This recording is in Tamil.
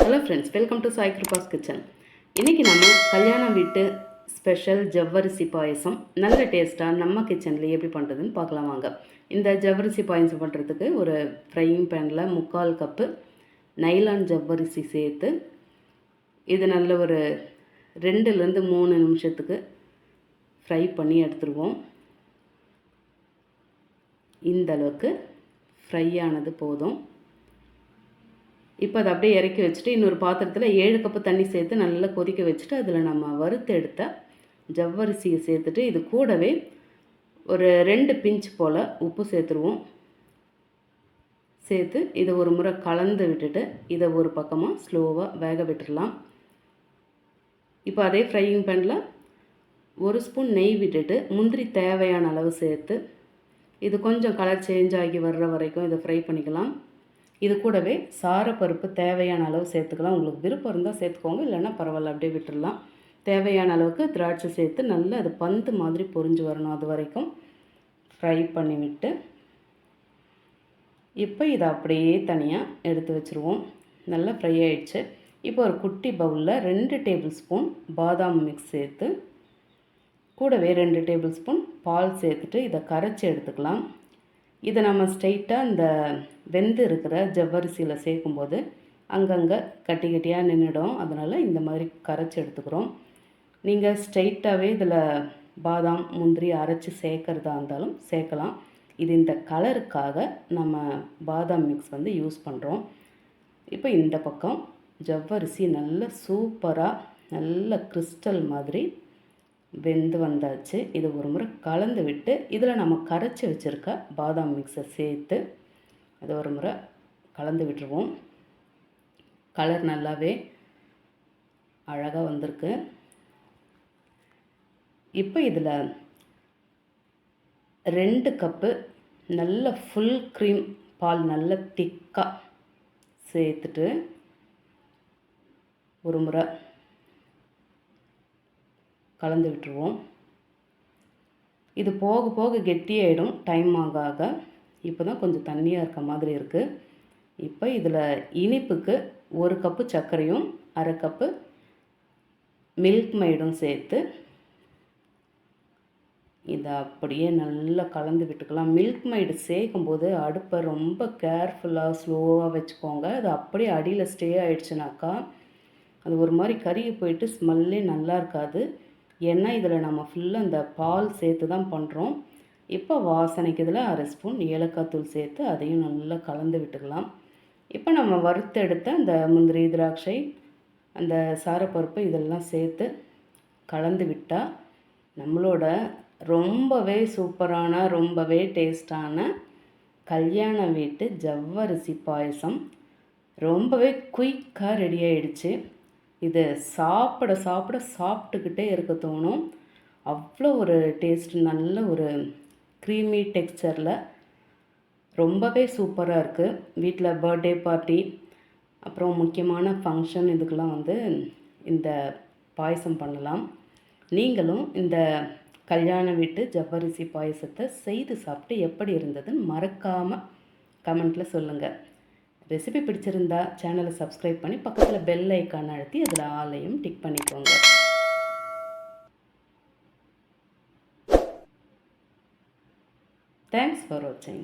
Hello friends welcome to Sai Kripa's kitchen இன்றைக்கி நம்ம கல்யாண வீட்டு ஸ்பெஷல் ஜவ்வரிசி பாயசம். நல்ல டேஸ்ட்டாக நம்ம கிச்சனில் எப்படி பண்ணுறதுன்னு பார்க்கலாம் வாங்க. இந்த ஜவ்வரிசி பாயசம் பண்ணுறதுக்கு ஒரு ஃப்ரையிங் பேனில் முக்கால் கப்பு நைலான் ஜவ்வரிசி சேர்த்து இது நல்ல ஒரு ரெண்டுலேருந்து மூணு நிமிஷத்துக்கு ஃப்ரை பண்ணி எடுத்துருவோம். இந்த அளவுக்கு ஃப்ரை ஆனது போதும். இப்போ அதை அப்படியே இறக்கி வச்சுட்டு இன்னொரு பாத்திரத்தில் ஏழு கப்பு தண்ணி சேர்த்து நல்லா கொதிக்க வச்சுட்டு அதில் நம்ம வறுத்து எடுத்த ஜவ்வரிசியை சேர்த்துட்டு இது கூடவே ஒரு ரெண்டு பிஞ்ச் போல் உப்பு சேர்த்துருவோம். சேர்த்து இதை ஒரு முறை கலந்து விட்டுட்டு இதை ஒரு பக்கமாக ஸ்லோவாக வேக விட்டுடலாம் இப்போ அதே ஃப்ரையிங் பேனில் ஒரு ஸ்பூன் நெய் விட்டுட்டு முந்திரி தேவையான அளவு சேர்த்து இது கொஞ்சம் கலர் சேஞ்ச் ஆகி வர்ற வரைக்கும் இதை ஃப்ரை பண்ணிக்கலாம். இது கூடவே சாரப்பருப்பு தேவையான அளவு சேர்த்துக்கலாம். உங்களுக்கு விருப்பம் இருந்தால் சேர்த்துக்கோங்க. இல்லைன்னா பரவாயில்ல அப்படியே விட்டுடலாம் தேவையான அளவுக்கு திராட்சை சேர்த்து நல்லா அது பந்து மாதிரி பொரிஞ்சு வரணும் அது வரைக்கும். ஃப்ரை பண்ணிவிட்டு இப்போ இதை அப்படியே தனியாக எடுத்து வச்சுருவோம். நல்லா ஃப்ரை ஆயிடுச்சு. இப்போ ஒரு குட்டி பவுலில் ரெண்டு டேபிள் ஸ்பூன் பாதாம் மிக்ஸ் சேர்த்து கூடவே ரெண்டு டேபிள் ஸ்பூன் பால் சேர்த்துட்டு இதை கரைச்சி எடுத்துக்கலாம். இதை நம்ம ஸ்ட்ரைட்டாக இந்த வெந்து இருக்கிற ஜவ்வரிசியில் சேர்க்கும்போது அங்கங்கே கட்டி கட்டியாக நின்றுடும் அதனால் இந்த மாதிரி கரைச்சி எடுத்துக்கிறோம். நீங்கள் ஸ்ட்ரைட்டாகவே இதில் பாதாம் முந்திரி அரைச்சி சேர்க்குறதா இருந்தாலும் சேர்க்கலாம். இது இந்த கலருக்காக நம்ம பாதாம் மிக்ஸ் வந்து யூஸ் பண்ணுறோம் இப்போ இந்த பக்கம் ஜவ்வரிசி நல்ல சூப்பராக நல்ல கிறிஸ்டல் மாதிரி வெந்து வந்தாச்சு. இது ஒரு முறை கலந்து விட்டு இதில் நம்ம கரைச்சி வச்சுருக்க பாதாம் மிக்ஸை சேர்த்து அதை ஒரு முறை கலந்து விட்டுருவோம். கலர் நல்லாவே அழகாக வந்திருக்கு. இப்போ இதில் ரெண்டு கப்பு நல்ல ஃபுல் க்ரீம் பால் நல்ல திக்காக சேர்த்துட்டு ஒரு முறை கலந்து விட்டுருவோம் இது போக போக கெட்டியாயிடும். டைம் ஆக ஆக இப்போ தான் கொஞ்சம் தண்ணியாக இருக்க மாதிரி இருக்குது இப்போ இதில் இனிப்புக்கு ஒரு கப்பு சர்க்கரையும் அரை கப்பு மில்க் மைடும் சேர்த்து இதை அப்படியே நல்லா கலந்து விட்டுக்கலாம். மில்க் மைடு சேர்க்கும்போது அடுப்பை ரொம்ப கேர்ஃபுல்லாக ஸ்லோவாக வச்சுக்கோங்க. அது அப்படியே அடியில் ஸ்டே ஆகிடுச்சுனாக்கா அது ஒரு மாதிரி கருகி போயிட்டு ஸ்மெல்லே நல்லா இருக்காது. ஏன்னா இதில் நம்ம ஃபுல்லாக இந்த பால் சேர்த்து தான் பண்ணுறோம் இப்போ வாசனைக்கு இதில் அரை ஸ்பூன் ஏலக்காய் தூள் சேர்த்து அதையும் நல்லா கலந்து விட்டுக்கலாம். இப்போ நம்ம வறுத்தெடுத்த அந்த முந்திரி திராட்சை அந்த சாரப்பருப்பு இதெல்லாம் சேர்த்து கலந்து விட்டால் நம்மளோட ரொம்பவே சூப்பரான ரொம்பவே டேஸ்டான கல்யாண வீட்டு ஜவ்வரிசி பாயசம் ரொம்பவே குயிக்காக ரெடி ஆயிடுச்சு. இது சாப்பிட சாப்பிட சாப்பிட்டுக்கிட்டே இருக்க தோணும். அவ்வளோ ஒரு டேஸ்ட் நல்ல ஒரு க்ரீமி டெக்ஸ்சரில் ரொம்பவே சூப்பராக இருக்குது வீட்டில் பர்த்டே பார்ட்டி அப்புறம் முக்கியமான ஃபங்க்ஷன் இதுக்கெல்லாம் வந்து இந்த பாயசம் பண்ணலாம். நீங்களும் இந்த கல்யாண வீட்டு ஜவ்வரிசி பாயசத்தை செய்து சாப்பிட்டு எப்படி இருந்ததுன்னு மறக்காமல் கமெண்ட்டில் சொல்லுங்கள் ரெசிபி பிடிச்சிருந்தா சேனலை சப்ஸ்கிரைப் பண்ணி பக்கத்தில் பெல் ஐக்கான் அழுத்தி அதில் ஆலையும் டிக் பண்ணிக்கோங்க. தேங்க்ஸ் ஃபார் வாட்சிங்